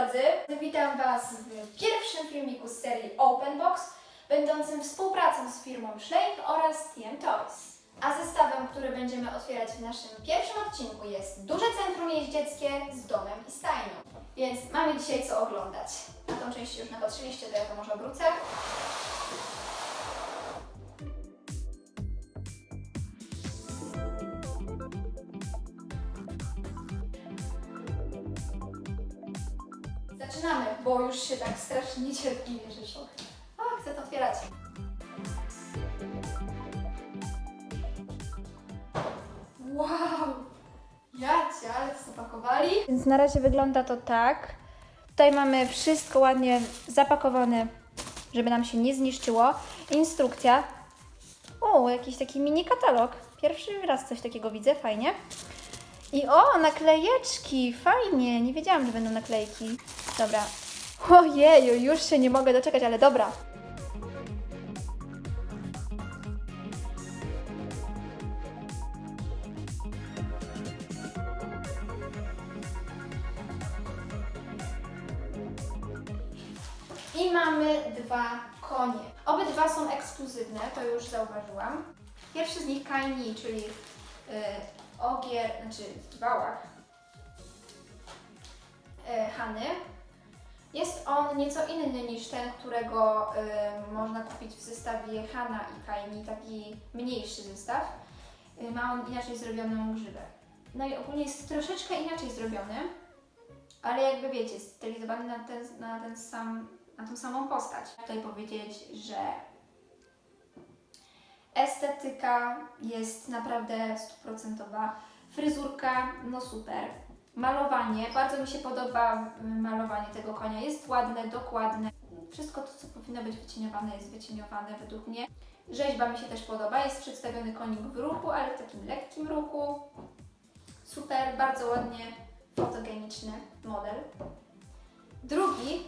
drodzy, witam Was w pierwszym filmiku z serii Open Box, będącym współpracą z firmą Schleich oraz TM Toys. A zestawem, który będziemy otwierać w naszym pierwszym odcinku jest duże centrum jeździeckie z domem i stajnią. Więc mamy dzisiaj co oglądać. Na tą część już napatrzyliście, to ja to może obrócę. Zaczynamy, bo już się tak strasznie niecierpliwie rzeszą. O, chcę to otwierać. Wow! Jacie, ale to zapakowali. Więc na razie wygląda to tak. Tutaj mamy wszystko ładnie zapakowane, żeby nam się nie zniszczyło. Instrukcja. O, jakiś taki mini katalog. Pierwszy raz coś takiego widzę, fajnie. I o, naklejeczki, fajnie. Nie wiedziałam, że będą naklejki. Dobra. Ojeju, już się nie mogę doczekać, ale dobra. I mamy dwa konie. Obydwa są ekskluzywne, to już zauważyłam. Pierwszy z nich Kaini, czyli y, ogier, znaczy wałach y, Hany. Jest on nieco inny niż ten, którego y, można kupić w zestawie Hanna i Kaini, taki mniejszy zestaw. Y, ma on inaczej zrobioną grzywę. No i ogólnie jest troszeczkę inaczej zrobiony, ale jakby wiecie, stylizowany na ten, na ten sam, na tą samą postać. Tutaj powiedzieć, że estetyka jest naprawdę stuprocentowa, fryzurka, no super. Malowanie, bardzo mi się podoba malowanie tego konia, jest ładne, dokładne. Wszystko to, co powinno być wycieniowane, jest wycieniowane według mnie. Rzeźba mi się też podoba, jest przedstawiony konik w ruchu, ale w takim lekkim ruchu. Super, bardzo ładnie fotogeniczny model. Drugi,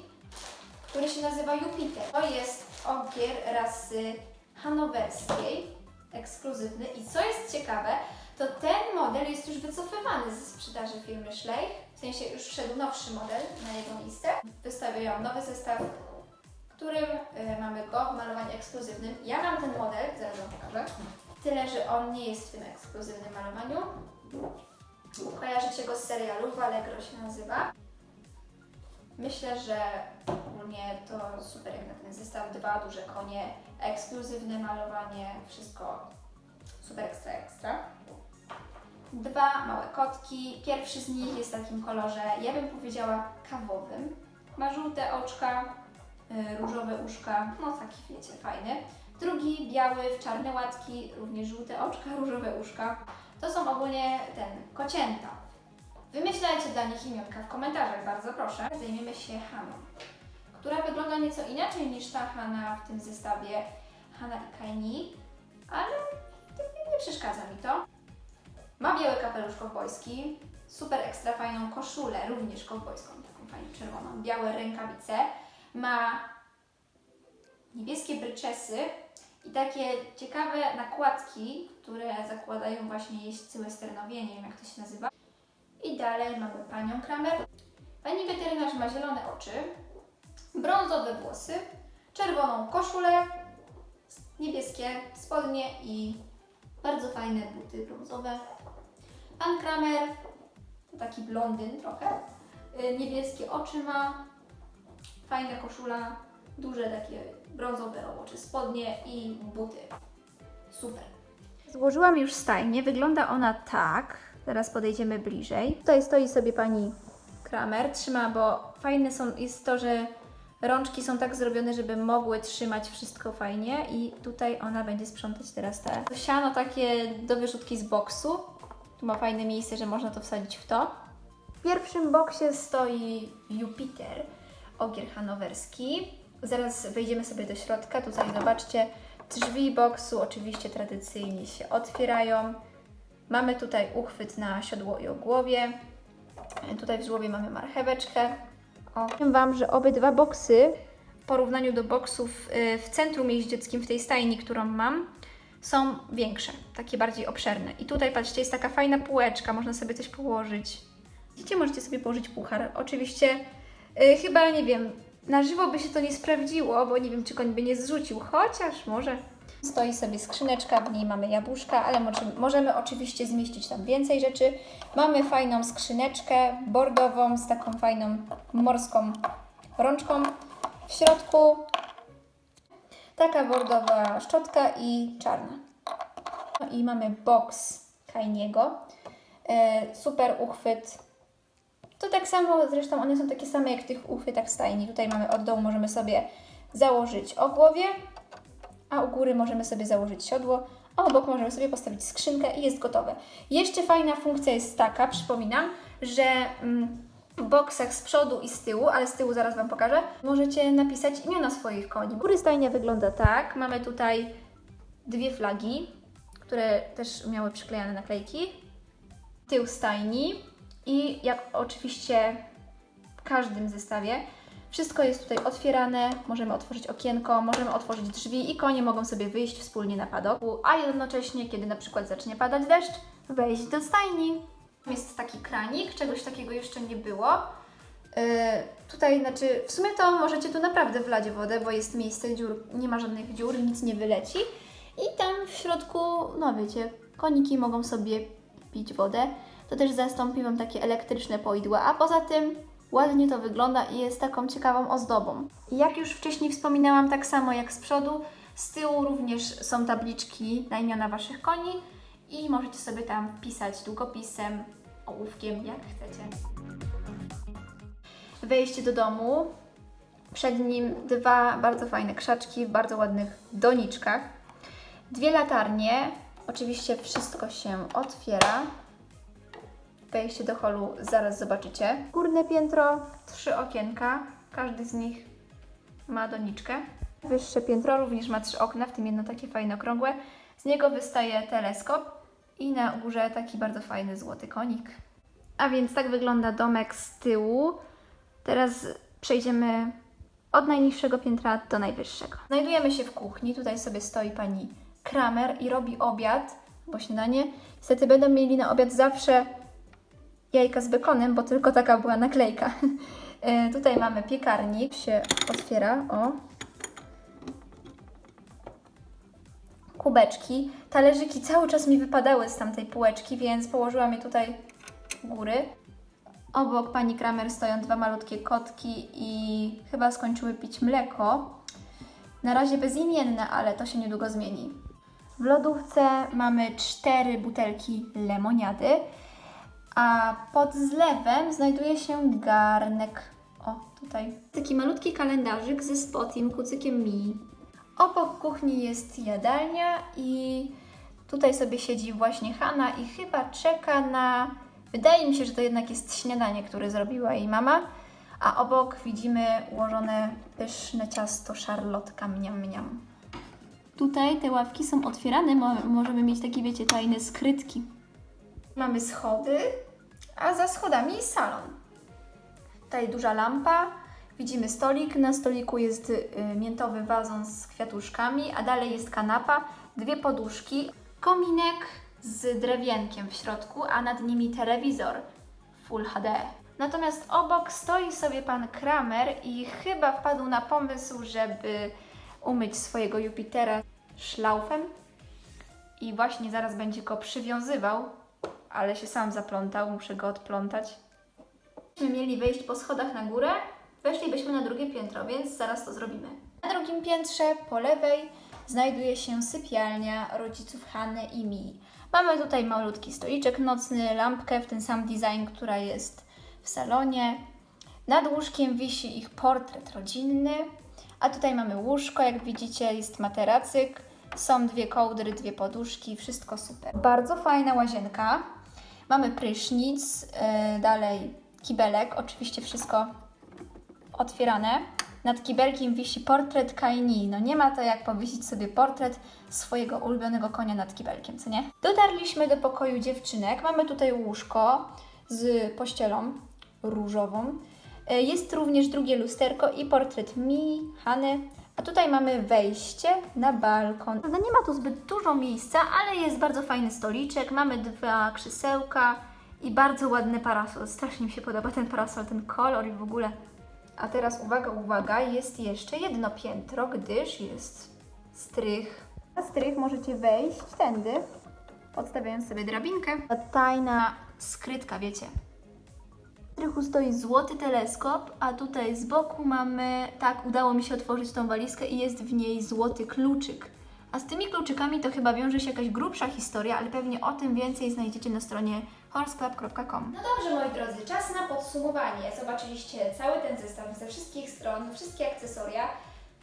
który się nazywa Jupiter, to jest ogier rasy hanowerskiej, ekskluzywny. I co jest ciekawe, to ten model jest już wycofywany ze sprzedaży firmy Schleich. W sensie już wszedł nowszy model na jego miejsce. Wystawiają nowy zestaw, w którym y, mamy go w malowaniu ekskluzywnym. Ja mam ten model, zaraz Wam pokażę. Tyle, że on nie jest w tym ekskluzywnym malowaniu. Kojarzycie go z serialu, Allegro się nazywa. Myślę, że ogólnie to super jak na ten zestaw. Dwa duże konie, ekskluzywne malowanie, wszystko super ekstra ekstra. Dwa małe kotki. Pierwszy z nich jest w takim kolorze, ja bym powiedziała kawowym. Ma żółte oczka, y, różowe uszka, no taki wiecie, fajny. Drugi biały w czarne łatki, również żółte oczka, różowe uszka. To są ogólnie ten, kocięta. Wymyślajcie dla nich imionka w komentarzach, bardzo proszę. Zajmiemy się Haną, która wygląda nieco inaczej niż ta Hana w tym zestawie Hana i Kaini, ale nie przeszkadza mi to. Ma biały kapelusz kowbojski, super ekstra fajną koszulę, również kowbojską, taką fajną czerwoną, białe rękawice. Ma niebieskie bryczesy i takie ciekawe nakładki, które zakładają właśnie jeźdźcy westernowie, nie wiem jak to się nazywa. I dalej mamy panią Kramer. Pani weterynarz ma zielone oczy, brązowe włosy, czerwoną koszulę, niebieskie spodnie i bardzo fajne buty brązowe. Pan Kramer to taki blondyn trochę. Y, Niebieskie oczy ma, fajna koszula, duże takie brązowe robocze spodnie i buty. Super. Złożyłam już stajnię, wygląda ona tak. Teraz podejdziemy bliżej. Tutaj stoi sobie pani Kramer, trzyma, bo fajne są, jest to, że rączki są tak zrobione, żeby mogły trzymać wszystko fajnie i tutaj ona będzie sprzątać teraz te siano takie do wyrzutki z boksu. Tu ma fajne miejsce, że można to wsadzić w to. W pierwszym boksie stoi Jupiter, ogier hanowerski. Zaraz wejdziemy sobie do środka. Tutaj zobaczcie, drzwi boksu oczywiście tradycyjnie się otwierają. Mamy tutaj uchwyt na siodło i ogłowie. Tutaj w żłobie mamy marcheweczkę. O. Powiem Wam, że obydwa boksy w porównaniu do boksów y, w centrum jeździeckim, w tej stajni, którą mam, są większe, takie bardziej obszerne. I tutaj patrzcie, jest taka fajna półeczka, można sobie coś położyć. Widzicie, możecie sobie położyć puchar. Oczywiście Y, chyba, nie wiem, na żywo by się to nie sprawdziło, bo nie wiem, czy koń by nie zrzucił, chociaż może. Stoi sobie skrzyneczka, w niej mamy jabłuszka, ale możemy, oczywiście zmieścić tam więcej rzeczy. Mamy fajną skrzyneczkę bordową z taką fajną morską rączką. W środku taka bordowa szczotka i czarna. No i mamy box Kainiego. E, super uchwyt. To tak samo, zresztą one są takie same jak w tych uchwytach stajni. Tutaj mamy od dołu, możemy sobie założyć ogłowie, a u góry możemy sobie założyć siodło, a obok możemy sobie postawić skrzynkę i jest gotowe. Jeszcze fajna funkcja jest taka, przypominam, że mm, w boksach z przodu i z tyłu, ale z tyłu zaraz Wam pokażę, możecie napisać imiona swoich koni. Góry stajnia wygląda tak. Mamy tutaj dwie flagi, które też miały przyklejane naklejki. Tył stajni i jak oczywiście w każdym zestawie, wszystko jest tutaj otwierane, możemy otworzyć okienko, możemy otworzyć drzwi i konie mogą sobie wyjść wspólnie na padok, a jednocześnie, kiedy na przykład zacznie padać deszcz, wejść do stajni. Jest taki kranik, czegoś takiego jeszcze nie było. Yy, tutaj, znaczy, w sumie to możecie tu naprawdę wlać wodę, bo jest miejsce dziur, nie ma żadnych dziur, nic nie wyleci. I tam w środku, no wiecie, koniki mogą sobie pić wodę. To też zastąpi Wam takie elektryczne poidła, a poza tym ładnie to wygląda i jest taką ciekawą ozdobą. Jak już wcześniej wspominałam, tak samo jak z przodu, z tyłu również są tabliczki na imiona Waszych koni i możecie sobie tam pisać długopisem, ołówkiem, jak chcecie. Wejście do domu. Przed nim dwa bardzo fajne krzaczki w bardzo ładnych doniczkach. Dwie latarnie. Oczywiście wszystko się otwiera. Wejście do holu zaraz zobaczycie. Górne piętro, trzy okienka. Każdy z nich ma doniczkę. Wyższe piętro również ma trzy okna, w tym jedno takie fajne okrągłe. Z niego wystaje teleskop i na górze taki bardzo fajny złoty konik. A więc tak wygląda domek z tyłu. Teraz przejdziemy od najniższego piętra do najwyższego. Znajdujemy się w kuchni. Tutaj sobie stoi pani Kramer i robi obiad, bo śniadanie. Niestety będą mieli na obiad zawsze jajka z bekonem, bo tylko taka była naklejka. E, Tutaj mamy piekarnik, się otwiera, o. Kubeczki. Talerzyki cały czas mi wypadały z tamtej półeczki, więc położyłam je tutaj u góry. Obok pani Kramer stoją dwa malutkie kotki i chyba skończyły pić mleko. Na razie bezimienne, ale to się niedługo zmieni. W lodówce mamy cztery butelki lemoniady, a pod zlewem znajduje się garnek. O, tutaj. Taki malutki kalendarzyk ze spotim kucykiem mi. Obok kuchni jest jadalnia i tutaj sobie siedzi właśnie Hanna i chyba czeka na... Wydaje mi się, że to jednak jest śniadanie, które zrobiła jej mama. A obok widzimy ułożone pyszne ciasto szarlotka mniam mniam. Tutaj te ławki są otwierane, mo- możemy mieć takie, wiecie, tajne skrytki. Mamy schody, a za schodami jest salon. Tutaj duża lampa, widzimy stolik, na stoliku jest y, miętowy wazon z kwiatuszkami, a dalej jest kanapa, dwie poduszki, kominek z drewienkiem w środku, a nad nimi telewizor Full HD. Natomiast obok stoi sobie pan Kramer i chyba wpadł na pomysł, żeby umyć swojego Jupitera szlaufem i właśnie zaraz będzie go przywiązywał, ale się sam zaplątał, muszę go odplątać. Gdybyśmy mieli wejść po schodach na górę, weszlibyśmy na drugie piętro, więc zaraz to zrobimy. Na drugim piętrze po lewej znajduje się sypialnia rodziców Hanny i Mii. Mamy tutaj malutki stoliczek nocny, lampkę w ten sam design, która jest w salonie. Nad łóżkiem wisi ich portret rodzinny, a tutaj mamy łóżko, jak widzicie jest materacyk, są dwie kołdry, dwie poduszki, wszystko super. Bardzo fajna łazienka. Mamy prysznic, yy, dalej kibelek, oczywiście wszystko otwierane. Nad kibelkiem wisi portret Kaini. No nie ma to jak powiesić sobie portret swojego ulubionego konia nad kibelkiem, co nie? Dotarliśmy do pokoju dziewczynek. Mamy tutaj łóżko z pościelą różową. E, Jest również drugie lusterko i portret Mi, Hany. A tutaj mamy wejście na balkon. Prawda, nie ma tu zbyt dużo miejsca, ale jest bardzo fajny stoliczek. Mamy dwa krzesełka i bardzo ładny parasol. Strasznie mi się podoba ten parasol, ten kolor i w ogóle A teraz uwaga, uwaga, jest jeszcze jedno piętro, gdyż jest strych. Na strych możecie wejść tędy, podstawiając sobie drabinkę. Ta tajna skrytka, wiecie. Strychu stoi złoty teleskop, a tutaj z boku mamy, tak, udało mi się otworzyć tą walizkę i jest w niej złoty kluczyk. A z tymi kluczykami to chyba wiąże się jakaś grubsza historia, ale pewnie o tym więcej znajdziecie na stronie horseclub.com. No dobrze, moi drodzy, czas na podsumowanie. Zobaczyliście cały ten zestaw ze wszystkich stron, wszystkie akcesoria.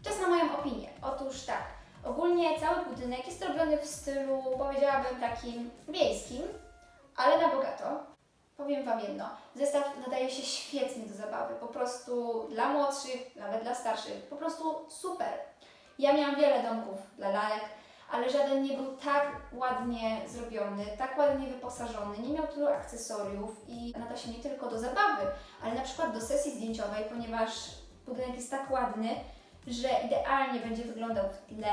Czas na moją opinię. Otóż tak, ogólnie cały budynek jest robiony w stylu, powiedziałabym, takim wiejskim, ale na bogato. Powiem Wam jedno, zestaw nadaje się świetnie do zabawy, po prostu dla młodszych, nawet dla starszych, po prostu super. Ja miałam wiele domków dla lalek, ale żaden nie był tak ładnie zrobiony, tak ładnie wyposażony, nie miał tylu akcesoriów i nada się nie tylko do zabawy, ale na przykład do sesji zdjęciowej, ponieważ budynek jest tak ładny, że idealnie będzie wyglądał w tle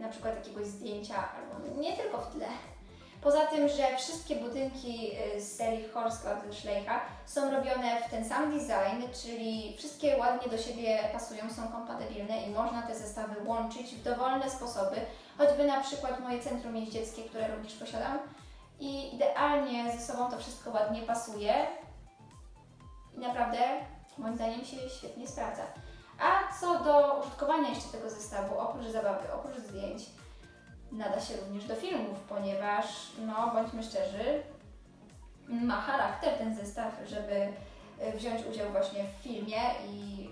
na przykład jakiegoś zdjęcia, albo nie tylko w tle. Poza tym, że wszystkie budynki y, z serii Club ze Schleicha są robione w ten sam design, czyli wszystkie ładnie do siebie pasują, są kompatybilne i można te zestawy łączyć w dowolne sposoby, choćby na przykład moje centrum jeździeckie, które również posiadam i idealnie ze sobą to wszystko ładnie pasuje i naprawdę moim zdaniem się świetnie sprawdza. A co do użytkowania jeszcze tego zestawu, oprócz zabawy, oprócz zdjęć, nada się również do filmów, ponieważ, no bądźmy szczerzy, ma charakter ten zestaw, żeby y, wziąć udział właśnie w filmie i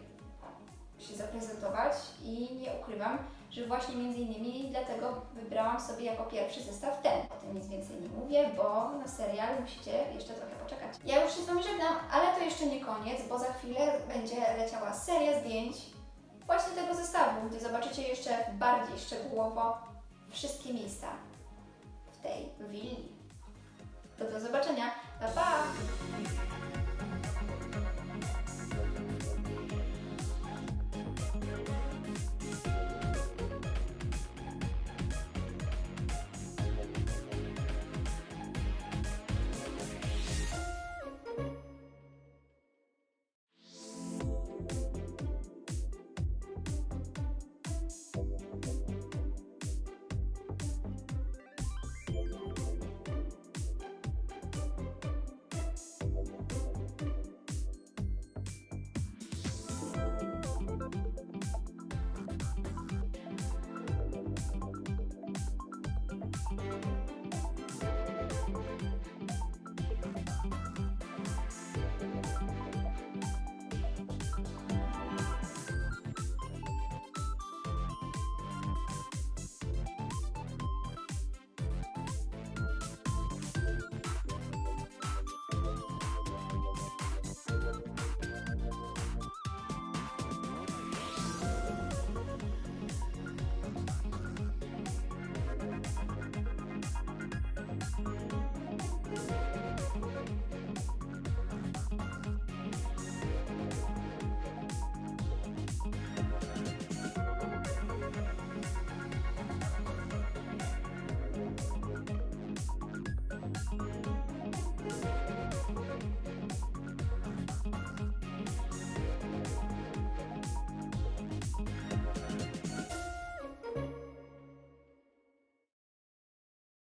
się zaprezentować i nie ukrywam, że właśnie między innymi dlatego wybrałam sobie jako pierwszy zestaw ten. O tym nic więcej nie mówię, bo na serial musicie jeszcze trochę poczekać. Ja już się z Wami żegnam, ale to jeszcze nie koniec, bo za chwilę będzie leciała seria zdjęć właśnie tego zestawu, gdzie zobaczycie jeszcze bardziej szczegółowo wszystkie miejsca w tej willi.